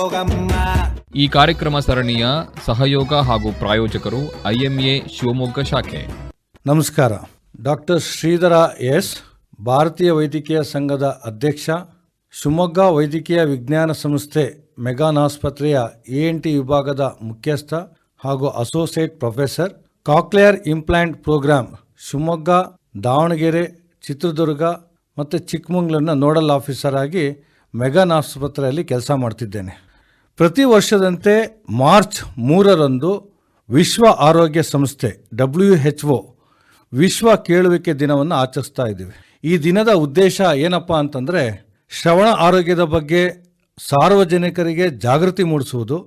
ಈ ಹೋಗಮ್ಮ ಕಾರ್ಯಕ್ರಮ ಸರಣಿಯ ಸಹಯೋಗ ಹಾಗೂ ಪ್ರಾಯೋಜಕರು ಐಎಂಎ ಶಿವಮೊಗ್ಗ ಶಾಖೆ. ನಮಸ್ಕಾರ. ಡಾಕ್ಟರ್ ಶ್ರೀಧರ ಎಸ್ ಭಾರತೀಯ ವೈದ್ಯಕೀಯ ಸಂಘದ ಅಧ್ಯಕ್ಷ ಶಿವಮೊಗ್ಗ ವೈದ್ಯಕೀಯ ವಿಜ್ಞಾನ ಸಂಸ್ಥೆ ಮೆಗಾನ್ ಆಸ್ಪತ್ರೆಯ ಎ ಎನ್ ಟಿ ವಿಭಾಗದ ಮುಖ್ಯಸ್ಥ ಹಾಗೂ associate professor cochlear implant program Shivamogga Davanagere Chitradurga ಮತ್ತು ಚಿಕ್ಕಮಗಳೂರಿನ ನೋಡಲ್ ಆಫೀಸರ್ ಆಗಿ ಮೆಗಾನ್ ಆಸ್ಪತ್ರೆಯಲ್ಲಿ ಕೆಲಸ ಮಾಡ್ತಿದ್ದೇನೆ. ಪ್ರತಿ ವರ್ಷದಂತೆ ಮಾರ್ಚ್ ಮೂರರಂದು ವಿಶ್ವ ಆರೋಗ್ಯ ಸಂಸ್ಥೆ, ಡಬ್ಲ್ಯೂ ಎಚ್ ಒ, ವಿಶ್ವ ಕೇಳುವಿಕೆ ದಿನವನ್ನು ಆಚರಿಸ್ತಾ ಇದ್ದೀವಿ. ಈ ದಿನದ ಉದ್ದೇಶ ಏನಪ್ಪ ಅಂತಂದರೆ, ಶ್ರವಣ ಆರೋಗ್ಯದ ಬಗ್ಗೆ ಸಾರ್ವಜನಿಕರಿಗೆ ಜಾಗೃತಿ ಮೂಡಿಸುವುದು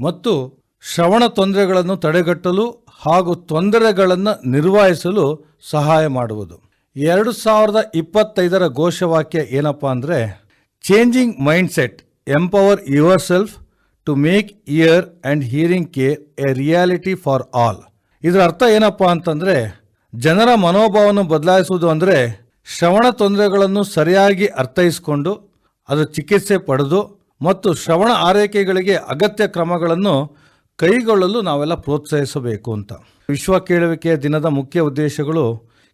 ಮತ್ತು ಶ್ರವಣ ತೊಂದರೆಗಳನ್ನು ತಡೆಗಟ್ಟಲು ಹಾಗೂ ತೊಂದರೆಗಳನ್ನು ನಿರ್ವಹಿಸಲು ಸಹಾಯ ಮಾಡುವುದು. ಎರಡು ಸಾವಿರದ ಇಪ್ಪತ್ತೈದರ ಘೋಷವಾಕ್ಯ ಏನಪ್ಪ ಅಂದರೆ changing mindset empower yourself to make ear and hearing care a reality for all ಇದರ ಅರ್ಥ ಏನಪ್ಪ ಅಂತಂದರೆ, ಜನರ ಮನೋಭಾವವನ್ನು ಬದಲಾಯಿಸುವುದು ಅಂದರೆ, ಶ್ರವಣ ತೊಂದರೆಗಳನ್ನು ಸರಿಯಾಗಿ ಅರ್ಥೈಸಿಕೊಂಡು ಅದರ ಚಿಕಿತ್ಸೆ ಪಡೆದು, ಮತ್ತು ಶ್ರವಣ ಆರೈಕೆಗಳಿಗೆ ಅಗತ್ಯ ಕ್ರಮಗಳನ್ನು ಕೈಗೊಳ್ಳಲು ನಾವೆಲ್ಲ ಪ್ರೋತ್ಸಾಹಿಸಬೇಕು ಅಂತ. ವಿಶ್ವ ಕೇಳುವಿಕೆಯ ದಿನದ ಮುಖ್ಯ ಉದ್ದೇಶಗಳು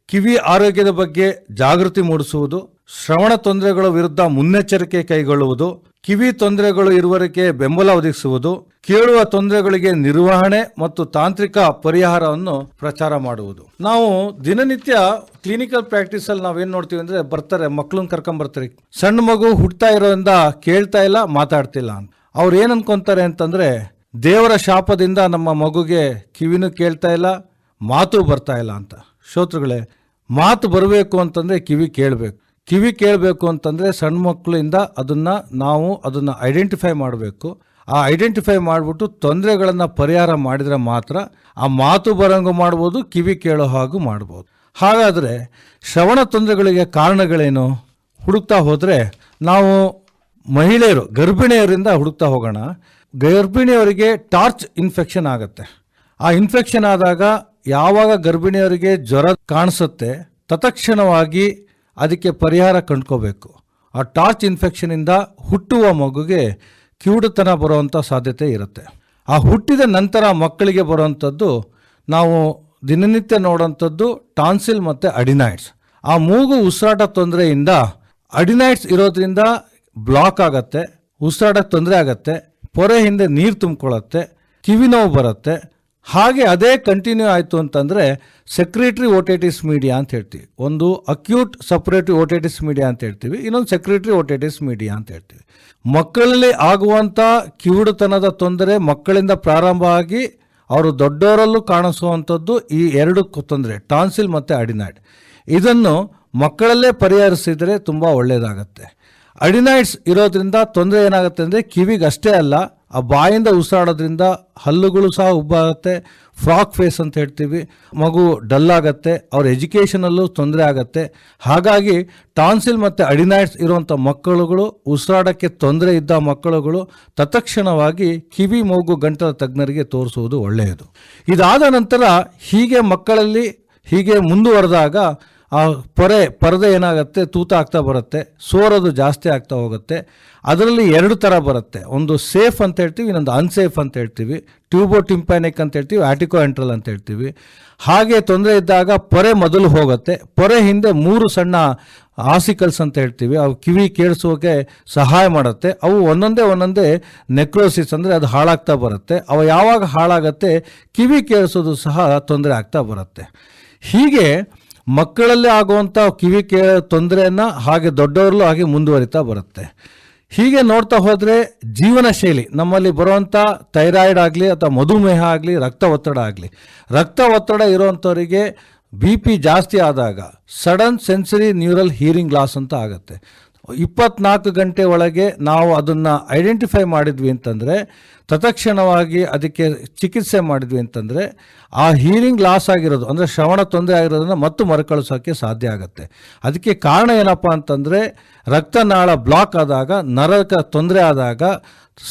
ಕಿವಿ ಆರೋಗ್ಯದ ಬಗ್ಗೆ ಜಾಗೃತಿ ಮೂಡಿಸುವುದು ಶ್ರವಣ ತೊಂದರೆಗಳ ವಿರುದ್ಧ ಮುನ್ನೆಚ್ಚರಿಕೆ ಕೈಗೊಳ್ಳುವುದು, ಕಿವಿ ತೊಂದರೆಗಳು ಇರುವರಿಗೆ ಬೆಂಬಲ ಒದಗಿಸುವುದು, ಕೇಳುವ ತೊಂದರೆಗಳಿಗೆ ನಿರ್ವಹಣೆ ಮತ್ತು ತಾಂತ್ರಿಕ ಪರಿಹಾರವನ್ನು ಪ್ರಚಾರ ಮಾಡುವುದು. ನಾವು ದಿನನಿತ್ಯ ಕ್ಲಿನಿಕಲ್ ಪ್ರಾಕ್ಟೀಸ್ ಅಲ್ಲಿ ನಾವೇನ್ ನೋಡ್ತೀವಿ ಅಂದ್ರೆ ಬರ್ತಾರೆ ಮಕ್ಕಳನ್ನ ಕರ್ಕೊಂಡ್ ಬರ್ತಾರೆ. ಸಣ್ಣ ಮಗು ಹುಟ್ತಾ ಇರೋದ್ರಿಂದ ಕೇಳ್ತಾ ಇಲ್ಲ, ಮಾತಾಡ್ತಿಲ್ಲ ಅಂತ. ಅವ್ರು ಏನ್ ಅನ್ಕೊಂತಾರೆ ಅಂತಂದ್ರೆ, ದೇವರ ಶಾಪದಿಂದ ನಮ್ಮ ಮಗುಗೆ ಕಿವಿನೂ ಕೇಳ್ತಾ ಇಲ್ಲ, ಮಾತು ಬರ್ತಾ ಇಲ್ಲ ಅಂತ. ಶ್ರೋತೃಗಳೇ, ಮಾತು ಬರಬೇಕು ಅಂತಂದ್ರೆ ಕಿವಿ ಕೇಳಬೇಕು. ಕಿವಿ ಕೇಳಬೇಕು ಅಂತಂದರೆ ಸಣ್ಣ ಮಕ್ಕಳಿಂದ ಅದನ್ನು ನಾವು ಅದನ್ನು ಐಡೆಂಟಿಫೈ ಮಾಡಬೇಕು. ಆ ಐಡೆಂಟಿಫೈ ಮಾಡಿಬಿಟ್ಟು ತೊಂದರೆಗಳನ್ನು ಪರಿಹಾರ ಮಾಡಿದರೆ ಮಾತ್ರ ಆ ಮಾತು ಬರಂಗು ಮಾಡ್ಬೋದು, ಕಿವಿ ಕೇಳೋ ಹಾಗೂ ಮಾಡ್ಬೋದು. ಹಾಗಾದರೆ ಶ್ರವಣ ತೊಂದರೆಗಳಿಗೆ ಕಾರಣಗಳೇನು? ಹುಡುಕ್ತಾ ಹೋದರೆ ನಾವು ಮಹಿಳೆಯರು, ಗರ್ಭಿಣಿಯರಿಂದ ಹುಡುಕ್ತಾ ಹೋಗೋಣ. ಗರ್ಭಿಣಿಯವರಿಗೆ ಟಾರ್ಚ್ ಇನ್ಫೆಕ್ಷನ್ ಆಗುತ್ತೆ. ಆ ಇನ್ಫೆಕ್ಷನ್ ಆದಾಗ ಯಾವಾಗ ಗರ್ಭಿಣಿಯವರಿಗೆ ಜ್ವರ ಕಾಣಿಸುತ್ತೆ, ತತ್ಕ್ಷಣವಾಗಿ ಅದಕ್ಕೆ ಪರಿಹಾರ ಕಂಡ್ಕೋಬೇಕು. ಆ ಟಾರ್ಚ್ ಇನ್ಫೆಕ್ಷನಿಂದ ಹುಟ್ಟುವ ಮಗುಗೆ ಕಿವುಡುತನ ಬರುವಂಥ ಸಾಧ್ಯತೆ ಇರುತ್ತೆ. ಆ ಹುಟ್ಟಿದ ನಂತರ ಮಕ್ಕಳಿಗೆ ಬರುವಂಥದ್ದು ನಾವು ದಿನನಿತ್ಯ ನೋಡೋಂಥದ್ದು ಟಾನ್ಸಿಲ್ ಮತ್ತು ಅಡಿನೈಡ್ಸ್. ಆ ಮೂಗು ಉಸಿರಾಟ ತೊಂದರೆಯಿಂದ ಅಡಿನೈಡ್ಸ್ ಇರೋದ್ರಿಂದ ಬ್ಲಾಕ್ ಆಗತ್ತೆ, ಉಸಿರಾಟಕ್ಕೆ ತೊಂದರೆ ಆಗತ್ತೆ ಪೊರೆ ಹಿಂದೆ ನೀರು ತುಂಬಿಕೊಳ್ಳುತ್ತೆ ಕಿವಿ ನೋವು ಬರುತ್ತೆ ಹಾಗೆ ಅದೇ ಕಂಟಿನ್ಯೂ ಆಯಿತು ಅಂತಂದರೆ ಸೆಕ್ರೆಟ್ರಿ ಓಟೈಟಿಸ್ ಮೀಡಿಯಾ ಅಂತ ಹೇಳ್ತೀವಿ. ಒಂದು ಅಕ್ಯೂಟ್ ಸಪ್ರೇಟಿವ್ ಓಟೈಟಿಸ್ ಮೀಡಿಯಾ ಅಂತ ಹೇಳ್ತೀವಿ. ಇನ್ನೊಂದು ಸೆಕ್ರೆಟ್ರಿ ಓಟೈಟಿಸ್ ಮೀಡಿಯಾ ಅಂತ ಹೇಳ್ತೀವಿ. ಮಕ್ಕಳಲ್ಲಿ ಆಗುವಂಥ ಕಿವುಡುತನದ ತೊಂದರೆ ಮಕ್ಕಳಿಂದ ಪ್ರಾರಂಭ ಆಗಿ ಅವರು ದೊಡ್ಡವರಲ್ಲೂ ಕಾಣಿಸುವಂಥದ್ದು ಈ ಎರಡು ತೊಂದರೆ, ಟಾನ್ಸಿಲ್ ಮತ್ತು ಅಡಿನಾಯ್ಡ್. ಇದನ್ನು ಮಕ್ಕಳಲ್ಲೇ ಪರಿಹರಿಸಿದರೆ ತುಂಬ ಒಳ್ಳೆಯದಾಗತ್ತೆ ಅಡಿನೈಡ್ಸ್ ಇರೋದ್ರಿಂದ ತೊಂದರೆ ಏನಾಗುತ್ತೆ ಅಂದರೆ ಕಿವಿಗೆ ಅಷ್ಟೇ ಅಲ್ಲ, ಆ ಬಾಯಿಂದ ಉಸಿರಾಡೋದ್ರಿಂದ ಹಲ್ಲುಗಳು ಸಹ ಉಬ್ಬಾಗುತ್ತೆ ಫ್ರಾಕ್ ಫೇಸ್ ಅಂತ ಹೇಳ್ತೀವಿ, ಮಗು ಡಲ್ ಆಗುತ್ತೆ, ಅವ್ರ ಎಜುಕೇಷನಲ್ಲೂ ತೊಂದರೆ ಆಗುತ್ತೆ. ಹಾಗಾಗಿ ಟಾನ್ಸಿಲ್ ಮತ್ತು ಅಡಿನೈಡ್ಸ್ ಇರುವಂಥ ಮಕ್ಕಳುಗಳು, ಉಸಿರಾಡೋಕ್ಕೆ ತೊಂದರೆ ಇದ್ದ ಮಕ್ಕಳುಗಳು ತತ್ಕ್ಷಣವಾಗಿ ಕಿವಿ, ಮೂಗು, ಗಂಟಲ ತಜ್ಞರಿಗೆ ತೋರಿಸುವುದು ಒಳ್ಳೆಯದು. ಇದಾದ ನಂತರ ಹೀಗೆ ಮಕ್ಕಳಲ್ಲಿ ಹೀಗೆ ಮುಂದುವರೆದಾಗ ಆ ಪೊರೆ, ಪರದೆ ಏನಾಗುತ್ತೆ? ತೂತ ಆಗ್ತಾ ಬರುತ್ತೆ, ಸೋರೋದು ಜಾಸ್ತಿ ಆಗ್ತಾ ಹೋಗುತ್ತೆ. ಅದರಲ್ಲಿ ಎರಡು ಥರ ಬರುತ್ತೆ. ಒಂದು ಸೇಫ್ ಅಂತ ಹೇಳ್ತೀವಿ, ಇನ್ನೊಂದು ಅನ್ಸೇಫ್ ಅಂತ ಹೇಳ್ತೀವಿ. ಟ್ಯೂಬೋ ಟಿಂಪ್ಯಾನಿಕ್ ಅಂತ ಹೇಳ್ತೀವಿ ಆಟಿಕೋ ಎಂಟ್ರಲ್ ಅಂತ ಹೇಳ್ತೀವಿ. ಹಾಗೆ ತೊಂದರೆ ಇದ್ದಾಗ ಪೊರೆ ಮೊದಲು ಹೋಗುತ್ತೆ. ಪೊರೆ ಹಿಂದೆ ಮೂರು ಸಣ್ಣ ಆಸಿಕಲ್ಸ್ ಅಂತ ಹೇಳ್ತೀವಿ. ಅವು ಕಿವಿ ಕೇಳಿಸೋಕೆ ಸಹಾಯ ಮಾಡುತ್ತೆ. ಅವು ಒಂದೊಂದೇ ಒಂದೊಂದೇ ನೆಕ್ರೋಸಿಸ್ ಅಂದರೆ ಅದು ಹಾಳಾಗ್ತಾ ಬರುತ್ತೆ. ಅವು ಯಾವಾಗ ಹಾಳಾಗತ್ತೆ? ಕಿವಿ ಕೇಳಿಸೋದು ಸಹ ತೊಂದರೆ ಆಗ್ತಾ ಬರುತ್ತೆ. ಹೀಗೆ ಮಕ್ಕಳಲ್ಲಿ ಆಗುವಂಥ ಕಿವಿ ಕೇ ತೊಂದರೆಯನ್ನು ಹಾಗೆ ದೊಡ್ಡವರಲ್ಲೂ ಹಾಗೆ ಮುಂದುವರಿತಾ ಬರುತ್ತೆ. ಹೀಗೆ ನೋಡ್ತಾ ಹೋದರೆ ಜೀವನ ಶೈಲಿ, ನಮ್ಮಲ್ಲಿ ಬರುವಂಥ ಥೈರಾಯ್ಡ್ ಆಗಲಿ ಅಥವಾ ಮಧುಮೇಹ ಆಗಲಿ, ರಕ್ತ ಒತ್ತಡ ಆಗಲಿ, ರಕ್ತ ಒತ್ತಡ ಇರುವಂಥವರಿಗೆ ಬಿ ಪಿ ಜಾಸ್ತಿ ಆದಾಗ, sudden sensory neural hearing loss ಅಂತ ಆಗುತ್ತೆ. ಇಪ್ಪತ್ನಾಲ್ಕು ಗಂಟೆ ಒಳಗೆ ನಾವು ಅದನ್ನು ಐಡೆಂಟಿಫೈ ಮಾಡಿದ್ವಿ ಅಂತಂದರೆ, ತತ್ಕ್ಷಣವಾಗಿ ಅದಕ್ಕೆ ಚಿಕಿತ್ಸೆ ಮಾಡಿದ್ವಿ ಅಂತಂದರೆ, ಆ ಹೀರಿಂಗ್ ಲಾಸ್ ಆಗಿರೋದು, ಅಂದರೆ ಶ್ರವಣ ತೊಂದರೆ ಆಗಿರೋದನ್ನು ಮತ್ತು ಮರುಕಳಿಸೋಕ್ಕೆ ಸಾಧ್ಯ ಆಗುತ್ತೆ. ಅದಕ್ಕೆ ಕಾರಣ ಏನಪ್ಪ ಅಂತಂದರೆ, ರಕ್ತನಾಳ ಬ್ಲಾಕ್ ಆದಾಗ, ನರಕ ತೊಂದರೆ ಆದಾಗ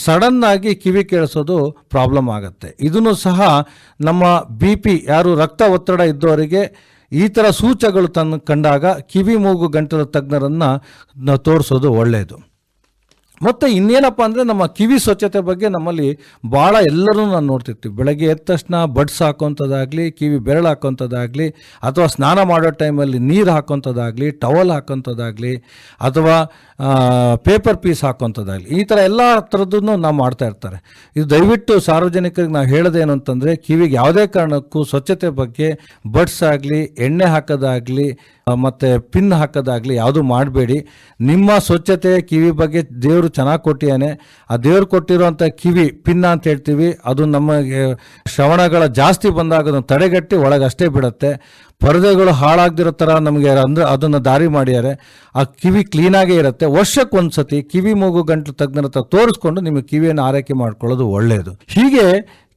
ಸಡನ್ನಾಗಿ ಕಿವಿ ಕೇಳಿಸೋದು ಪ್ರಾಬ್ಲಮ್ ಆಗುತ್ತೆ. ಇದನ್ನು ಸಹ ನಮ್ಮ ಬಿ ಪಿ ಯಾರು ರಕ್ತ ಒತ್ತಡ ಇದ್ದವರಿಗೆ ಈ ಥರ ಸೂಚಗಳು ತನ್ನ ಕಂಡಾಗ ಕಿವಿ ಮೂಗು ಗಂಟಲ ತಜ್ಞರನ್ನು ತೋರಿಸೋದು ಒಳ್ಳೆಯದು ಮತ್ತು ಇನ್ನೇನಪ್ಪ ಅಂದರೆ ನಮ್ಮ ಕಿವಿ ಸ್ವಚ್ಛತೆ ಬಗ್ಗೆ ನಮ್ಮಲ್ಲಿ ಭಾಳ ಎಲ್ಲರೂ ನಾನು ನೋಡ್ತಿರ್ತೀವಿ. ಬೆಳಗ್ಗೆ ಎದ್ದ ತಕ್ಷಣ ಬಡ್ಸ್ ಹಾಕೋಂಥದ್ದಾಗಲಿ ಕಿವಿ ಬೆರಳು ಹಾಕೋಂಥದ್ದಾಗಲಿ ಅಥವಾ ಸ್ನಾನ ಮಾಡೋ ಟೈಮಲ್ಲಿ ನೀರು ಹಾಕೋಂಥದ್ದಾಗಲಿ ಟವಲ್ ಹಾಕೋಂಥದ್ದಾಗಲಿ ಅಥವಾ ಪೇಪರ್ ಪೀಸ್ ಹಾಕೋಂಥದ್ದಾಗಲಿ ಈ ಥರ ಎಲ್ಲ ಥರದ್ದನ್ನು ನಾವು ಮಾಡ್ತಾ ಇರ್ತಾರೆ. ಇದು ದಯವಿಟ್ಟು ಸಾರ್ವಜನಿಕರಿಗೆ ನಾವು ಹೇಳೋದೇನು ಅಂತಂದರೆ, ಕಿವಿಗೆ ಯಾವುದೇ ಕಾರಣಕ್ಕೂ ಸ್ವಚ್ಛತೆ ಬಗ್ಗೆ ಬಡ್ಸ್ ಆಗಲಿ, ಎಣ್ಣೆ ಹಾಕೋದಾಗಲಿ ಮತ್ತು ಪಿನ್ ಹಾಕೋದಾಗಲಿ ಯಾವುದು ಮಾಡಬೇಡಿ. ನಿಮ್ಮ ಸ್ವಚ್ಛತೆ ಕಿವಿ ಬಗ್ಗೆ ದೇವರು ಚೆನ್ನಾಗಿ ಕೊಟ್ಟಿಯಾನೆ ಆ ದೇವ್ರು ಕೊಟ್ಟಿರುವಂಥ ಕಿವಿ ಪಿನ್ನ ಅಂತ ಹೇಳ್ತೀವಿ, ಅದು ನಮಗೆ ಶ್ರವಣಗಳ ಜಾಸ್ತಿ ಬಂದಾಗ ಅದನ್ನು ತಡೆಗಟ್ಟಿ ಒಳಗಷ್ಟೇ ಬಿಡುತ್ತೆ. ಪರದೆಗಳು ಹಾಳಾಗ್ದಿರೋ ಥರ ನಮಗೆ ಅಂದರೆ ಅದನ್ನು ದಾರಿ ಮಾಡ್ಯಾರೆ ಆ ಕಿವಿ ಕ್ಲೀನಾಗೇ ಇರುತ್ತೆ. ವರ್ಷಕ್ಕೆ ಒಂದು ಸತಿ ಕಿವಿ ಮೂಗು ಗಂಟಲು ತಜ್ಞರ ಹತ್ರ ತೋರಿಸ್ಕೊಂಡು ನಿಮಗೆ ಕಿವಿಯನ್ನು ಆರೈಕೆ ಮಾಡ್ಕೊಳ್ಳೋದು ಒಳ್ಳೆಯದು ಹೀಗೆ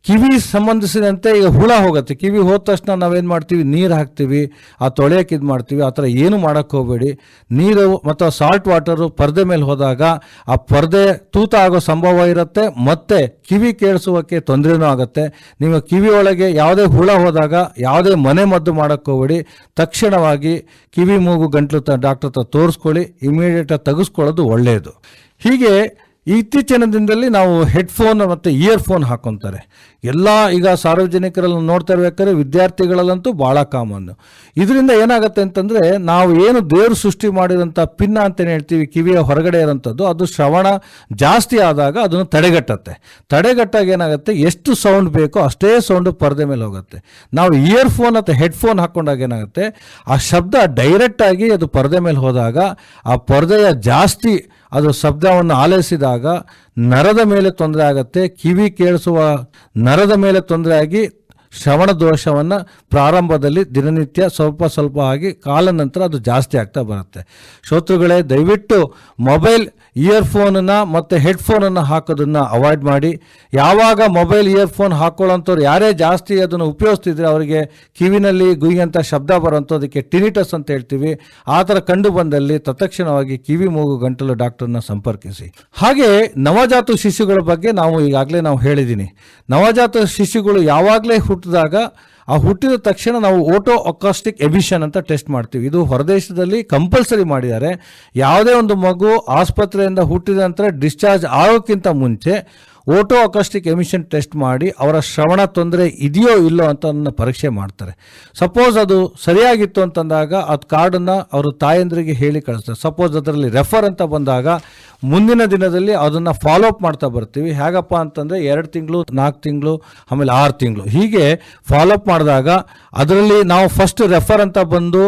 ಕಿವಿ ಸಂಬಂಧಿಸಿದಂತೆ ಈಗ ಹುಳ ಹೋಗುತ್ತೆ. ಕಿವಿ ಹೋದ ತಕ್ಷಣ ನಾವೇನು ಮಾಡ್ತೀವಿ? ನೀರು ಹಾಕ್ತೀವಿ. ಆ ತೊಳೆಯೋಕೆ ಇದು ಮಾಡ್ತೀವಿ. ಆ ಥರ ಏನು ಮಾಡೋಕ್ಕೆ ಹೋಗಬೇಡಿ. ನೀರು ಮತ್ತು ಸಾಲ್ಟ್ ವಾಟರು ಪರದೆ ಮೇಲೆ ಹೋದಾಗ ಆ ಪರದೆ ತೂತ ಆಗೋ ಸಂಭವ ಇರುತ್ತೆ. ಮತ್ತು ಕಿವಿ ಕೇಳಿಸುವಕ್ಕೆ ತೊಂದರೆನೂ ಆಗುತ್ತೆ. ನಿಮ್ಮ ಕಿವಿ ಯಾವುದೇ ಹುಳ ಹೋದಾಗ ಯಾವುದೇ ಮನೆ ಮದ್ದು ಮಾಡೋಕ್ಕೆ ಹೋಗಬೇಡಿ. ತಕ್ಷಣವಾಗಿ ಕಿವಿ ಮೂಗು ಗಂಟ್ಲು ತ ಡಾಕ್ಟರ್ ಹತ್ರ ತೋರಿಸ್ಕೊಳ್ಳಿ. ಇಮಿಡಿಯೇಟಾಗಿ ತೆಗೆಸ್ಕೊಳ್ಳೋದು ಒಳ್ಳೆಯದು ಹೀಗೆ ಇತ್ತೀಚಿನ ದಿನದಲ್ಲಿ ನಾವು ಹೆಡ್ಫೋನ್ ಮತ್ತು ಇಯರ್ಫೋನ್ ಹಾಕೊತಾರೆ. ಎಲ್ಲ ಈಗ ಸಾರ್ವಜನಿಕರಲ್ಲಿ ನೋಡ್ತಾ ಇರ್ಬೇಕಾದ್ರೆ ವಿದ್ಯಾರ್ಥಿಗಳಲ್ಲಂತೂ ಭಾಳ ಕಾಮನ್ನು ಇದರಿಂದ ಏನಾಗುತ್ತೆ ಅಂತಂದರೆ ನಾವು ಏನು ದೇವರು ಸೃಷ್ಟಿ ಮಾಡಿರೋಂಥ ಪಿನ್ನ ಅಂತಲೇ ಹೇಳ್ತೀವಿ, ಕಿವಿಯ ಹೊರಗಡೆ ಇರೋಂಥದ್ದು ಅದು ಶ್ರವಣ ಜಾಸ್ತಿ ಆದಾಗ ಅದನ್ನು ತಡೆಗಟ್ಟತ್ತೆ. ತಡೆಗಟ್ಟಾಗ ಏನಾಗುತ್ತೆ, ಎಷ್ಟು ಸೌಂಡ್ ಬೇಕೋ ಅಷ್ಟೇ ಸೌಂಡು ಪರದೆ ಮೇಲೆ ಹೋಗುತ್ತೆ. ನಾವು ಇಯರ್ಫೋನ್ ಅಥವಾ ಹೆಡ್ಫೋನ್ ಹಾಕ್ಕೊಂಡಾಗ ಏನಾಗುತ್ತೆ, ಆ ಶಬ್ದ ಡೈರೆಕ್ಟಾಗಿ ಅದು ಪರದೆ ಮೇಲೆ ಹೋದಾಗ ಆ ಪರದೆಯ ಜಾಸ್ತಿ ಅದು ಶಬ್ದವನ್ನು ಆಲಿಸಿದಾಗ ನರದ ಮೇಲೆ ತೊಂದರೆ ಆಗುತ್ತೆ, ಕಿವಿ ಕೇಳಿಸುವ ನರದ ಮೇಲೆ ತೊಂದರೆ ಆಗಿ ಶ್ರವಣ ದೋಷವನ್ನು ಪ್ರಾರಂಭದಲ್ಲಿ ದಿನನಿತ್ಯ ಸ್ವಲ್ಪ ಸ್ವಲ್ಪ ಆಗಿ ಕಾಲ ನಂತರ ಅದು ಜಾಸ್ತಿ ಆಗ್ತಾ ಬರುತ್ತೆ. ಶ್ರೋತೃಗಳೇ ದಯವಿಟ್ಟು ಮೊಬೈಲ್ ಇಯರ್ಫೋನನ್ನು ಮತ್ತು ಹೆಡ್ಫೋನನ್ನು ಹಾಕೋದನ್ನು ಅವಾಯ್ಡ್ ಮಾಡಿ. ಯಾವಾಗ ಮೊಬೈಲ್ ಇಯರ್ಫೋನ್ ಹಾಕೊಳ್ಳೋಂಥವ್ರು ಯಾರೇ ಜಾಸ್ತಿ ಅದನ್ನು ಉಪಯೋಗಿಸ್ತಿದ್ರೆ ಅವರಿಗೆ ಕಿವಿನಲ್ಲಿ ಗುಯ್ಯಂಥ ಶಬ್ದ ಬರೋಂಥದ್ದಕ್ಕೆ ಟಿನಿಟಸ್ ಅಂತ ಹೇಳ್ತೀವಿ. ಆ ಥರ ಕಂಡು ಬಂದಲ್ಲಿ ತತ್ಕ್ಷಣವಾಗಿ ಕಿವಿ, ಮೂಗು, ಗಂಟಲು ಡಾಕ್ಟರ್ನ ಸಂಪರ್ಕಿಸಿ. ಹಾಗೆ ನವಜಾತ ಶಿಶುಗಳ ಬಗ್ಗೆ ನಾವು ಈಗಾಗಲೇ ನಾವು ಹೇಳಿದ್ದೀನಿ ನವಜಾತ ಶಿಶುಗಳು ಯಾವಾಗಲೇ ಹುಟ್ಟಿದಾಗ ಆ ಹುಟ್ಟಿದ ತಕ್ಷಣ ನಾವು ಓಟೋ ಅಕಾಸ್ಟಿಕ್ ಎಮಿಷನ್ ಅಂತ ಟೆಸ್ಟ್ ಮಾಡ್ತೀವಿ. ಇದು ಹೊರದೇಶದಲ್ಲಿ ಕಂಪಲ್ಸರಿ ಮಾಡಿದ್ದಾರೆ. ಯಾವುದೇ ಒಂದು ಮಗು ಆಸ್ಪತ್ರೆಯಿಂದ ಹುಟ್ಟಿದ ನಂತರ ಡಿಸ್ಚಾರ್ಜ್ ಆಗೋಕ್ಕಿಂತ ಮುಂಚೆ ಓಟೋ ಅಕಾಸ್ಟಿಕ್ ಎಮಿಷನ್ ಟೆಸ್ಟ್ ಮಾಡಿ ಅವರ ಶ್ರವಣ ತೊಂದರೆ ಇದೆಯೋ ಇಲ್ಲೋ ಅಂತ ಅದನ್ನ ಪರೀಕ್ಷೆ ಮಾಡ್ತಾರೆ. ಸಪೋಸ್ ಅದು ಸರಿಯಾಗಿತ್ತು ಅಂತಂದಾಗ ಅದು ಕಾರ್ಡನ್ನು ಅವರು ತಾಯಂದ್ರಿಗೆ ಹೇಳಿ ಕಳಿಸ್ತಾರೆ. ಸಪೋಸ್ ಅದರಲ್ಲಿ ರೆಫರ್ ಅಂತ ಬಂದಾಗ ಮುಂದಿನ ದಿನದಲ್ಲಿ ಅದನ್ನು ಫಾಲೋ ಅಪ್ ಮಾಡ್ತಾ ಬರ್ತೀವಿ. ಹೇಗಪ್ಪ ಅಂತಂದರೆ ಎರಡು ತಿಂಗಳು, ನಾಲ್ಕು ತಿಂಗಳು, ಆಮೇಲೆ ಆರು ತಿಂಗಳು. ಹೀಗೆ ಫಾಲೋ ಅಪ್ ಮಾಡಿದಾಗ ಅದರಲ್ಲಿ ನಾವು ಫಸ್ಟ್ ರೆಫರ್ ಅಂತ ಬಂದು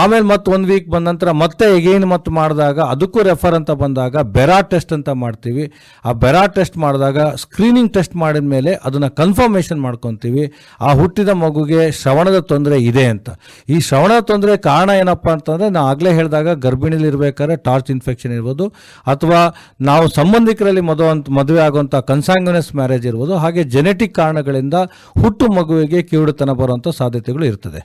ಆಮೇಲೆ ಮತ್ತೆ ಒಂದು ವೀಕ್ ಬಂದ ನಂತರ ಮತ್ತೆ ಎಗೇನ್ ಮತ್ತು ಮಾಡಿದಾಗ ಅದಕ್ಕೂ ರೆಫರ್ ಅಂತ ಬಂದಾಗ ಬೆರಾ ಟೆಸ್ಟ್ ಅಂತ ಮಾಡ್ತೀವಿ. ಆ ಬೆರಾ ಟೆಸ್ಟ್ ಮಾಡಿದಾಗ ಸ್ಕ್ರೀನಿಂಗ್ ಟೆಸ್ಟ್ ಮಾಡಿದ ಮೇಲೆ ಅದನ್ನು ಕನ್ಫರ್ಮೇಷನ್ ಮಾಡ್ಕೊತೀವಿ. ಆ ಹುಟ್ಟಿದ ಮಗುಗೆ ಶ್ರವಣದ ತೊಂದರೆ ಇದೆ ಅಂತ. ಈ ಶ್ರವಣದ ತೊಂದರೆ ಕಾರಣ ಏನಪ್ಪ ಅಂತಂದರೆ ನಾವು ಆಗಲೇ ಹೇಳಿದಾಗ ಗರ್ಭಿಣಿಲಿ ಇರಬೇಕಾದ್ರೆ ಟಾರ್ಚ್ ಇನ್ಫೆಕ್ಷನ್ ಇರ್ಬೋದು, ಅಥವಾ ನಾವು ಸಂಬಂಧಿಕರಲ್ಲಿ ಮದುವೆ ಅಂತ, ಮದುವೆ ಆಗುವಂಥ ಕನ್ಸಾಂಗ್ಯುನಸ್ ಮ್ಯಾರೇಜ್ ಇರ್ಬೋದು, ಹಾಗೆ ಜೆನೆಟಿಕ್ ಕಾರಣಗಳಿಂದ ಹುಟ್ಟು ಮಗುವಿಗೆ ಕಿವುಡುತನ ಬರುವಂಥ ಸಾಧ್ಯತೆಗಳು ಇರ್ತದೆ.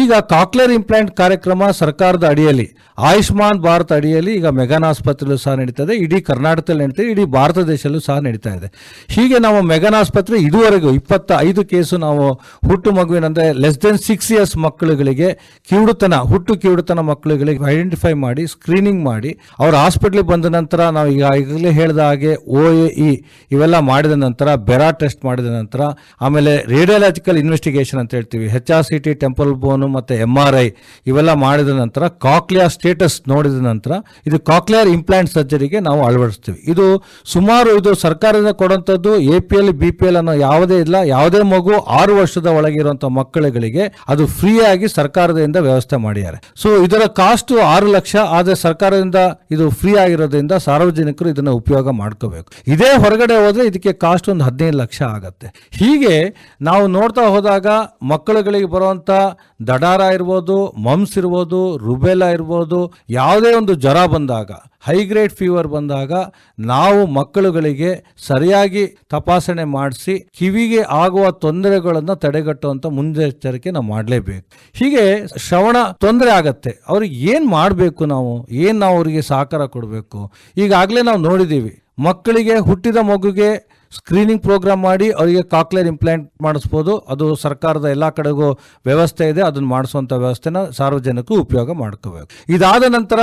ಈಗ ಕಾಕ್ಲೇರ್ ಇಂಪ್ಲಾಂಟ್ ಕಾರ್ಯಕ್ರಮ ಸರ್ಕಾರದ ಅಡಿಯಲ್ಲಿ, ಆಯುಷ್ಮಾನ್ ಭಾರತ್ ಅಡಿಯಲ್ಲಿ ಈಗ ಮೆಗಾನ್ ಆಸ್ಪತ್ರೆಯಲ್ಲೂ ಸಹ ನಡೀತದೆ, ಇಡೀ ಕರ್ನಾಟಕದಲ್ಲಿ ನಡೀತದೆ, ಇಡೀ ಭಾರತ ದೇಶದಲ್ಲೂ ಸಹ ನಡೀತಾ ಇದೆ. ಹೀಗೆ ನಾವು ಮೆಗನ್ ಆಸ್ಪತ್ರೆ ಇದುವರೆಗೂ ಇಪ್ಪತ್ತ ಐದು ಕೇಸು ನಾವು ಹುಟ್ಟು ಮಗುವಿನಂದರೆ ಲೆಸ್ ದೆನ್ ಸಿಕ್ಸ್ ಇಯರ್ಸ್ ಮಕ್ಕಳುಗಳಿಗೆ ಕಿವುಡುತನ, ಹುಟ್ಟು ಕಿವುಡುತನ ಮಕ್ಕಳುಗಳಿಗೆ ಐಡೆಂಟಿಫೈ ಮಾಡಿ ಸ್ಕ್ರೀನಿಂಗ್ ಮಾಡಿ, ಅವ್ರ ಹಾಸ್ಪಿಟ್ಲಿಗೆ ಬಂದ ನಂತರ ನಾವು ಈಗ ಈಗಲೇ ಹೇಳಿದ ಹಾಗೆ ಓ ಎ ಇ ಇವೆಲ್ಲ ಮಾಡಿದ ನಂತರ ಬೆರಾ ಟೆಸ್ಟ್ ಮಾಡಿದ ನಂತರ, ಆಮೇಲೆ ರೇಡಿಯಾಲಜಿಕಲ್ ಇನ್ವೆಸ್ಟಿಗೇಷನ್ ಅಂತ ಹೇಳ್ತೀವಿ H R C T temple bone ಮತ್ತು ಎಂ ಆರ್ ಐ ಇವೆಲ್ಲ ಮಾಡಿದ ನಂತರ ಕಾಕ್ಲಿಯಾ ಸ್ಟೇಟಸ್ ನೋಡಿದ ನಂತರ, ಇದು ಕಾಕ್ಲಿಯರ್ ಇಂಪ್ಲಾಂಟ್ ಸರ್ಜರಿಗೆ ನಾವು ಅಳವಡಿಸ್ತೀವಿ. ಇದು ಸುಮಾರು ಇದು ಸರ್ಕಾರದಿಂದ ಕೊಡುವಂಥದ್ದು A P L B P L ಅನ್ನೋ ಯಾವುದೇ ಇಲ್ಲ. ಯಾವುದೇ ಮಗು ಆರು ವರ್ಷದ ಒಳಗಿರುವಂಥ ಮಕ್ಕಳುಗಳಿಗೆ ಅದು ಫ್ರೀಯಾಗಿ ಸರ್ಕಾರದಿಂದ ವ್ಯವಸ್ಥೆ ಮಾಡಿದ್ದಾರೆ. ಸೊ ಇದರ ಕಾಸ್ಟ್ ಆರು ಲಕ್ಷ. ಆದರೆ ಸರ್ಕಾರದಿಂದ ಇದು ಫ್ರೀ ಆಗಿರೋದ್ರಿಂದ ಸಾರ್ವಜನಿಕರು ಇದನ್ನು ಉಪಯೋಗ ಮಾಡ್ಕೋಬೇಕು. ಇದೇ ಹೊರಗಡೆ ಹೋದರೆ ಇದಕ್ಕೆ ಕಾಸ್ಟ್ ಒಂದು ಹದಿನೈದು ಲಕ್ಷ ಆಗುತ್ತೆ. ಹೀಗೆ ನಾವು ನೋಡ್ತಾ ಹೋದಾಗ ಮಕ್ಕಳುಗಳಿಗೆ ಬರುವಂಥ ದಡಾರ ಇರ್ಬೋದು, ಮಮ್ಸ್ ಇರ್ಬೋದು ರುಬೆಲಾ ಇರ್ಬೋದು, ಯಾವುದೇ ಒಂದು ಜ್ವರ ಬಂದಾಗ ಹೈಗ್ರೇಡ್ ಫೀವರ್ ಬಂದಾಗ ನಾವು ಮಕ್ಕಳುಗಳಿಗೆ ಸರಿಯಾಗಿ ತಪಾಸಣೆ ಮಾಡಿಸಿ ಕಿವಿಗೆ ಆಗುವ ತೊಂದರೆಗಳನ್ನು ತಡೆಗಟ್ಟುವಂಥ ಮುಂದೆಚ್ಚರಿಕೆ ನಾವು ಮಾಡಲೇಬೇಕು. ಹೀಗೆ ಶ್ರವಣ ತೊಂದರೆ ಆಗತ್ತೆ. ಅವ್ರಿಗೆ ಏನು ಮಾಡಬೇಕು ನಾವು? ಏನು ನಾವು ಅವರಿಗೆ ಸಹಕಾರ ಕೊಡಬೇಕು? ಈಗಾಗಲೇ ನಾವು ನೋಡಿದ್ದೀವಿ ಮಕ್ಕಳಿಗೆ ಹುಟ್ಟಿದ ಮಗುಗೆ ಸ್ಕ್ರೀನಿಂಗ್ ಪ್ರೋಗ್ರಾಮ್ ಮಾಡಿ ಅವರಿಗೆ ಕಾಕ್ಲೇರ್ ಇಂಪ್ಲಾಂಟ್ ಮಾಡಿಸ್ಬೋದು. ಅದು ಸರ್ಕಾರದ ಎಲ್ಲ ಕಡೆಗೂ ವ್ಯವಸ್ಥೆ ಇದೆ. ಅದನ್ನು ಮಾಡಿಸುವಂಥ ವ್ಯವಸ್ಥೆನ ಸಾರ್ವಜನಿಕರು ಉಪಯೋಗ ಮಾಡ್ಕೋಬೇಕು. ಇದಾದ ನಂತರ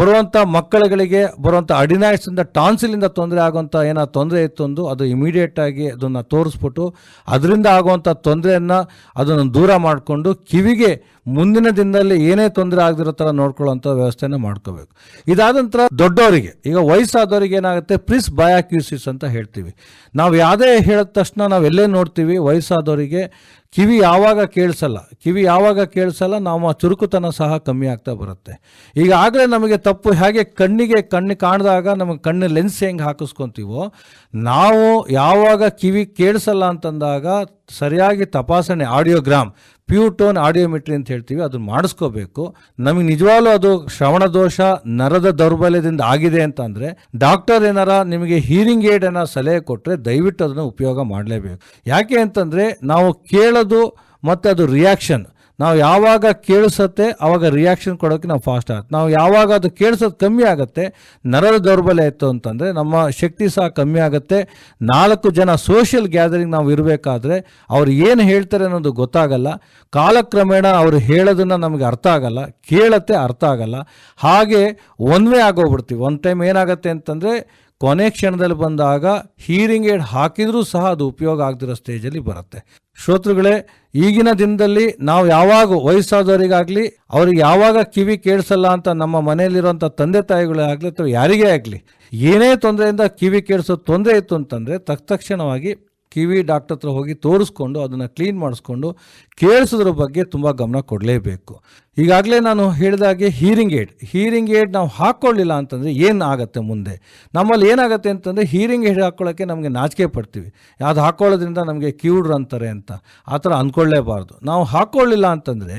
ಬರುವಂಥ ಮಕ್ಕಳುಗಳಿಗೆ ಬರುವಂಥ ಅಡಿನಾಯ್ಸಿಂದ ಟಾನ್ಸಿಲಿಂದ ತೊಂದರೆ ಆಗುವಂಥ ಏನೋ ತೊಂದರೆ ಇತ್ತು ಅಂದು ಅದು ಇಮಿಡಿಯೇಟ್ ಆಗಿ ಅದನ್ನು ತೋರಿಸ್ಬಿಟ್ಟು ಅದರಿಂದ ಆಗುವಂಥ ತೊಂದರೆಯನ್ನು ಅದನ್ನು ದೂರ ಮಾಡಿಕೊಂಡು ಕಿವಿಗೆ ಮುಂದಿನ ದಿನದಲ್ಲಿ ಏನೇ ತೊಂದರೆ ಆಗದಿರೋ ಥರ ನೋಡ್ಕೊಳ್ಳೋಂಥ ವ್ಯವಸ್ಥೆನ ಮಾಡ್ಕೋಬೇಕು. ಇದಾದ ನಂತರ ದೊಡ್ಡವರಿಗೆ, ಈಗ ವಯಸ್ಸಾದವರಿಗೆ ಏನಾಗುತ್ತೆ? ಪ್ರಿಸ್ ಬಯಾಕ್ಯೂಸಿಸ್ ಅಂತ ಹೇಳ್ತೀವಿ. ನಾವು ಯಾವುದೇ ಹೇಳಿದ ತಕ್ಷಣ ನಾವು ಎಲ್ಲೇ ನೋಡ್ತೀವಿ ವಯಸ್ಸಾದವರಿಗೆ ಕಿವಿ ಯಾವಾಗ ಕೇಳಿಸಲ್ಲ, ಕಿವಿ ಯಾವಾಗ ಕೇಳಿಸಲ್ಲ, ನಾವು ಚುರುಕುತನ ಸಹ ಕಮ್ಮಿ ಆಗ್ತಾ ಬರುತ್ತೆ. ಈಗಾಗಲೇ ನಮಗೆ ತಪ್ಪು ಹೇಗೆ ಕಣ್ಣಿಗೆ ಕಣ್ಣು ಕಾಣಿದಾಗ ನಮಗೆ ಕಣ್ಣು ಲೆನ್ಸ್ ಹೆಂಗೆ ಹಾಕಿಸ್ಕೊತೀವೋ, ನಾವು ಯಾವಾಗ ಕಿವಿ ಕೇಳಿಸಲ್ಲ ಅಂತಂದಾಗ ಸರಿಯಾಗಿ ತಪಾಸಣೆ, ಆಡಿಯೋಗ್ರಾಮ್, ಪ್ಯೂಟೋನ್ ಆಡಿಯೋಮೆಟ್ರಿ ಅಂತ ಹೇಳ್ತೀವಿ ಅದನ್ನ ಮಾಡಿಸ್ಕೋಬೇಕು. ನಮಗೆ ನಿಜವಾಗ್ಲೂ ಅದು ಶ್ರವಣ ದೋಷ, ನರದ ದೌರ್ಬಲ್ಯದಿಂದ ಆಗಿದೆ ಅಂತಂದರೆ, ಡಾಕ್ಟರ್ ಏನಾರ ನಿಮಗೆ ಹೀರಿಂಗ್ ಏಡ್ ಏನಾರ ಸಲಹೆ ಕೊಟ್ಟರೆ ದಯವಿಟ್ಟು ಅದನ್ನು ಉಪಯೋಗ ಮಾಡಲೇಬೇಕು. ಯಾಕೆ ಅಂತಂದರೆ, ನಾವು ಕೇಳೋದು ಮತ್ತು ಅದು ರಿಯಾಕ್ಷನ್ ನಾವು ಯಾವಾಗ ಕೇಳಿಸುತ್ತೆ ಆವಾಗ ರಿಯಾಕ್ಷನ್ ಕೊಡೋಕ್ಕೆ ನಾವು ಫಾಸ್ಟ್ ಆಗುತ್ತೆ. ನಾವು ಯಾವಾಗ ಅದು ಕೇಳಿಸೋದು ಕಮ್ಮಿ ಆಗುತ್ತೆ ನರದ ದೌರ್ಬಲ್ಯ ಇತ್ತು ಅಂತಂದರೆ ನಮ್ಮ ಶಕ್ತಿ ಸಹ ಕಮ್ಮಿ ಆಗುತ್ತೆ. ನಾಲ್ಕು ಜನ ಸೋಷಿಯಲ್ ಗ್ಯಾದರಿಂಗ್ ನಾವು ಇರಬೇಕಾದ್ರೆ ಅವ್ರು ಏನು ಹೇಳ್ತಾರೆ ಅನ್ನೋದು ಗೊತ್ತಾಗಲ್ಲ. ಕಾಲಕ್ರಮೇಣ ಅವರು ಹೇಳೋದನ್ನು ನಮಗೆ ಅರ್ಥ ಆಗಲ್ಲ. ಕೇಳತ್ತೆ ಅರ್ಥ ಆಗಲ್ಲ. ಹಾಗೆ ಒನ್ ವೇ ಆಗೋಗ್ಬಿಡ್ತೀವಿ. ಒನ್ ಟೈಮ್ ಏನಾಗುತ್ತೆ ಅಂತಂದರೆ ಕೊನೆ ಕ್ಷಣದಲ್ಲಿ ಬಂದಾಗ ಹೀರಿಂಗ್ ಏಡ್ ಹಾಕಿದರೂ ಸಹ ಅದು ಉಪಯೋಗ ಆಗದಿರೋ ಸ್ಟೇಜಲ್ಲಿ ಬರುತ್ತೆ. ಶ್ರೋತೃಗಳೇ, ಈಗಿನ ದಿನದಲ್ಲಿ ನಾವು ಯಾವಾಗ ವಯಸ್ಸಾದವರಿಗಾಗಲಿ, ಅವ್ರಿಗೆ ಯಾವಾಗ ಕಿವಿ ಕೇಳಿಸಲ್ಲ ಅಂತ ನಮ್ಮ ಮನೆಯಲ್ಲಿರುವಂಥ ತಂದೆ ತಾಯಿಗಳೇ ಆಗಲಿ ಅಥವಾ ಯಾರಿಗೇ ಆಗಲಿ, ಏನೇ ತೊಂದರೆಯಿಂದ ಕಿವಿ ಕೇಳಿಸೋ ತೊಂದರೆ ಇತ್ತು ಅಂತಂದರೆ ತಕ್ಷಣವಾಗಿ ಕಿವಿ ಡಾಕ್ಟರ್ ಹತ್ರ ಹೋಗಿ ತೋರಿಸ್ಕೊಂಡು ಅದನ್ನು ಕ್ಲೀನ್ ಮಾಡಿಸ್ಕೊಂಡು ಕೇಳಿಸೋದ್ರ ಬಗ್ಗೆ ತುಂಬ ಗಮನ ಕೊಡಲೇಬೇಕು. ಈಗಾಗಲೇ ನಾನು ಹೇಳಿದಾಗೆ ಹೀರಿಂಗ್ ಏಡ್ ಹೀರಿಂಗ್ ಏಡ್ ನಾವು ಹಾಕ್ಕೊಳ್ಳಿಲ್ಲ ಅಂತಂದರೆ ಏನು ಆಗುತ್ತೆ ಮುಂದೆ? ನಮ್ಮಲ್ಲಿ ಏನಾಗುತ್ತೆ ಅಂತಂದರೆ ಹೀರಿಂಗ್ ಏಡ್ ಹಾಕ್ಕೊಳ್ಳೋಕ್ಕೆ ನಮಗೆ ನಾಚಿಕೆ ಪಡ್ತೀವಿ. ಅದು ಹಾಕ್ಕೊಳ್ಳೋದ್ರಿಂದ ನಮಗೆ ಕಿವುಡ್ರು ಅಂತಾರೆ ಅಂತ. ಆ ಥರ ಅಂದ್ಕೊಳ್ಳೇಬಾರ್ದು ನಾವು ಹಾಕ್ಕೊಳ್ಳಿಲ್ಲ ಅಂತಂದರೆ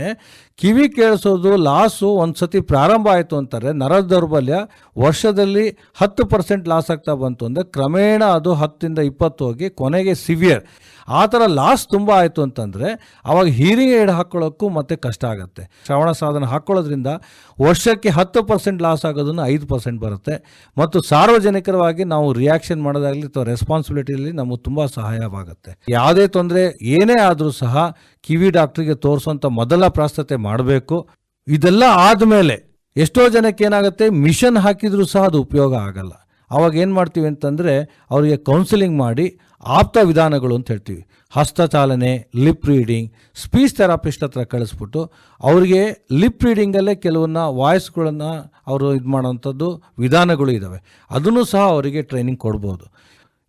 ಕಿವಿ ಕೇಳಿಸೋದು ಲಾಸು ಒಂದು ಸತಿ ಪ್ರಾರಂಭ ಆಯಿತು ಅಂತಾರೆ. ನರ ದೌರ್ಬಲ್ಯ ವರ್ಷದಲ್ಲಿ ಹತ್ತು ಪರ್ಸೆಂಟ್ ಲಾಸ್ ಆಗ್ತಾ ಬಂತು ಅಂದರೆ ಕ್ರಮೇಣ ಅದು ಹತ್ತಿಂದ ಇಪ್ಪತ್ತು ಹೋಗಿ ಕೊನೆಗೆ ಸಿವಿಯರ್ ಆ ಥರ ಲಾಸ್ ತುಂಬ ಆಯಿತು ಅಂತಂದರೆ ಅವಾಗ ಹೀರಿಂಗ್ ಏಡ್ ಹಾಕ್ಕೊಳ್ಳೋಕ್ಕೂ ಮತ್ತೆ ಕಷ್ಟ ಆಗುತ್ತೆ. ಶ್ರವಣ ಸಾಧನ ಹಾಕ್ಕೊಳ್ಳೋದ್ರಿಂದ ವರ್ಷಕ್ಕೆ ಹತ್ತು ಪರ್ಸೆಂಟ್ ಲಾಸ್ ಆಗೋದನ್ನು ಐದು ಪರ್ಸೆಂಟ್ ಬರುತ್ತೆ. ಮತ್ತು ಸಾರ್ವಜನಿಕರವಾಗಿ ನಾವು ರಿಯಾಕ್ಷನ್ ಮಾಡೋದಾಗಲಿ ಅಥವಾ ರೆಸ್ಪಾನ್ಸಿಬಿಲಿಟಿಯಲ್ಲಿ ನಮಗೆ ತುಂಬ ಸಹಾಯವಾಗುತ್ತೆ. ಯಾವುದೇ ತೊಂದರೆ ಏನೇ ಆದರೂ ಸಹ ಕಿವಿ ಡಾಕ್ಟ್ರಿಗೆ ತೋರಿಸುವಂಥ ಮೊದಲ ಪ್ರಾಸ್ತತೆ ಮಾಡಬೇಕು. ಇದೆಲ್ಲ ಆದಮೇಲೆ ಎಷ್ಟೋ ಜನಕ್ಕೆ ಏನಾಗುತ್ತೆ, ಮಿಷನ್ ಹಾಕಿದರೂ ಸಹ ಅದು ಉಪಯೋಗ ಆಗಲ್ಲ. ಅವಾಗ ಏನು ಮಾಡ್ತೀವಿ ಅಂತಂದರೆ ಅವರಿಗೆ ಕೌನ್ಸಿಲಿಂಗ್ ಮಾಡಿ ಆಪ್ತ ವಿಧಾನಗಳು ಅಂತ ಹೇಳ್ತೀವಿ. ಹಸ್ತಚಾಲನೆ ಲಿಪ್ ರೀಡಿಂಗ್ ಸ್ಪೀಚ್ ಥೆರಪಿಸ್ಟ್ ಹತ್ರ ಕಳಿಸ್ಬಿಟ್ಟು ಅವರಿಗೆ ಲಿಪ್ ರೀಡಿಂಗಲ್ಲೇ ಕೆಲವನ್ನ ವಾಯ್ಸ್ಗಳನ್ನು ಅವರು ಇದು ಮಾಡೋವಂಥದ್ದು ವಿಧಾನಗಳು ಇದ್ದಾವೆ ಅದನ್ನು ಸಹ ಅವರಿಗೆ ಟ್ರೈನಿಂಗ್ ಕೊಡ್ಬೋದು.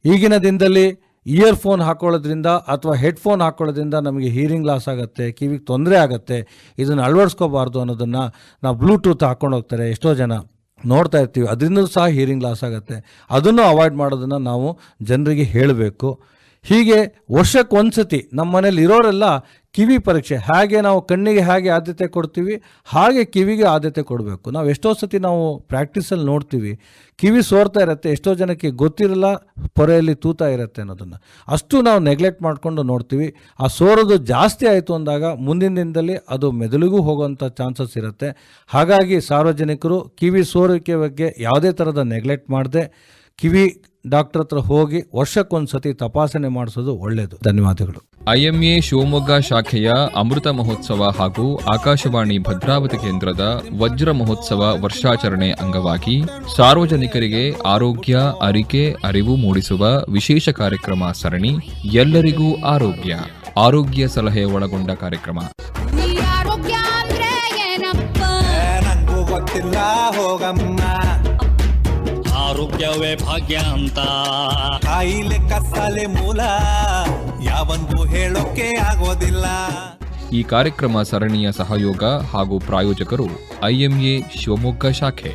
ಈಗಿನ ದಿನದಲ್ಲಿ ಇಯರ್ಫೋನ್ ಹಾಕೊಳ್ಳೋದ್ರಿಂದ ಅಥವಾ ಹೆಡ್ಫೋನ್ ಹಾಕೊಳ್ಳೋದ್ರಿಂದ ನಮಗೆ ಹೀರಿಂಗ್ ಲಾಸ್ ಆಗುತ್ತೆ, ಕಿವಿಗೆ ತೊಂದರೆ ಆಗುತ್ತೆ, ಇದನ್ನು ಅಳವಡಿಸ್ಕೋಬಾರ್ದು ಅನ್ನೋದನ್ನು ನಾವು ಬ್ಲೂಟೂತ್ ಹಾಕ್ಕೊಂಡು ಹೋಗ್ತಾರೆ ಎಷ್ಟೋ ಜನ. ನೋಡ್ತಾ ಇರ್ತೀವಿ. ಅದರಿಂದ ಸಹ ಹೀರಿಂಗ್ ಲಾಸ್ ಆಗುತ್ತೆ. ಅದನ್ನು ಅವಾಯ್ಡ್ ಮಾಡೋದನ್ನು ನಾವು ಜನರಿಗೆ ಹೇಳಬೇಕು. ಹೀಗೆ ವರ್ಷಕ್ಕೆ ಒಂದ್ಸತಿ ನಮ್ಮ ಮನೇಲಿ ಇರೋರೆಲ್ಲ ಕಿವಿ ಪರೀಕ್ಷೆ, ಹಾಗೆ ನಾವು ಕಣ್ಣಿಗೆ ಹಾಗೆ ಆದ್ಯತೆ ಕೊಡ್ತೀವಿ, ಹಾಗೆ ಕಿವಿಗೆ ಆದ್ಯತೆ ಕೊಡಬೇಕು. ನಾವು ಎಷ್ಟೋ ಸತಿ ನಾವು ಪ್ರಾಕ್ಟೀಸಲ್ಲಿ ನೋಡ್ತೀವಿ, ಕಿವಿ ಸೋರ್ತಾ ಇರುತ್ತೆ, ಎಷ್ಟೋ ಜನಕ್ಕೆ ಗೊತ್ತಿರಲ್ಲ, ಪೊರೆಯಲ್ಲಿ ತೂತ ಇರುತ್ತೆ ಅನ್ನೋದನ್ನು. ಅಷ್ಟು ನಾವು ನೆಗ್ಲೆಕ್ಟ್ ಮಾಡಿಕೊಂಡು ನೋಡ್ತೀವಿ. ಆ ಸೋರೋದು ಜಾಸ್ತಿ ಆಯಿತು ಅಂದಾಗ ಮುಂದಿನ ದಿನದಲ್ಲಿ ಅದು ಮೆದುಳಿಗೂ ಹೋಗುವಂಥ ಚಾನ್ಸಸ್ ಇರುತ್ತೆ. ಹಾಗಾಗಿ ಸಾರ್ವಜನಿಕರು ಕಿವಿ ಸೋರಿಕೆ ಬಗ್ಗೆ ಯಾವುದೇ ಥರದ ನೆಗ್ಲೆಕ್ಟ್ ಮಾಡದೆ, ಕಿವಿ ಡಾಕ್ಟರ್ ಹತ್ರ ಹೋಗಿ ವರ್ಷಕ್ಕೊಂದು ಸತಿ ತಪಾಸಣೆ ಮಾಡಿಸೋದು ಒಳ್ಳೆಯದು ಧನ್ಯವಾದಗಳು. ಐಎಂಎ ಶಿವಮೊಗ್ಗ ಶಾಖೆಯ ಅಮೃತ ಮಹೋತ್ಸವ ಹಾಗೂ ಆಕಾಶವಾಣಿ ಭದ್ರಾವತಿ ಕೇಂದ್ರದ ವಜ್ರ ಮಹೋತ್ಸವ ವರ್ಷಾಚರಣೆ ಅಂಗವಾಗಿ ಸಾರ್ವಜನಿಕರಿಗೆ ಆರೋಗ್ಯ, ಅರಿಕೆ, ಅರಿವು ಮೂಡಿಸುವ ವಿಶೇಷ ಕಾರ್ಯಕ್ರಮ ಸರಣಿ ಎಲ್ಲರಿಗೂ ಆರೋಗ್ಯ ಆರೋಗ್ಯ ಸಲಹೆ ಒಳಗೊಂಡ ಕಾರ್ಯಕ್ರಮ. ಆರೋಗ್ಯವೇ ಭಾಗ್ಯ ಅಂತ. ಕಾಯಿಲೆ ಕತ್ತಲೆ ಮೂಲ ಯಾವಂದು ಹೇಳೋಕೆ ಆಗೋದಿಲ್ಲ. ಈ ಕಾರ್ಯಕ್ರಮ ಸರಣಿಯ ಸಹಯೋಗ ಹಾಗೂ ಪ್ರಾಯೋಜಕರು ಐಎಂಎ ಶಿವಮೊಗ್ಗ ಶಾಖೆ.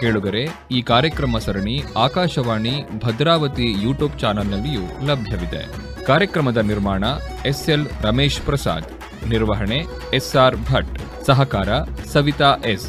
ಕೇಳುಗರೆ ಈ ಕಾರ್ಯಕ್ರಮ ಸರಣಿ ಆಕಾಶವಾಣಿ ಭದ್ರಾವತಿ ಯೂಟ್ಯೂಬ್ ಚಾನೆಲ್ನಲ್ಲಿಯೂ ಲಭ್ಯವಿದೆ. ಕಾರ್ಯಕ್ರಮದ ನಿರ್ಮಾಣ ಎಸ್ಎಲ್ ರಮೇಶ್ ಪ್ರಸಾದ್. ನಿರ್ವಹಣೆ ಎಸ್ಆರ್ ಭಟ್. ಸಹಕಾರ ಸವಿತಾ ಎಸ್.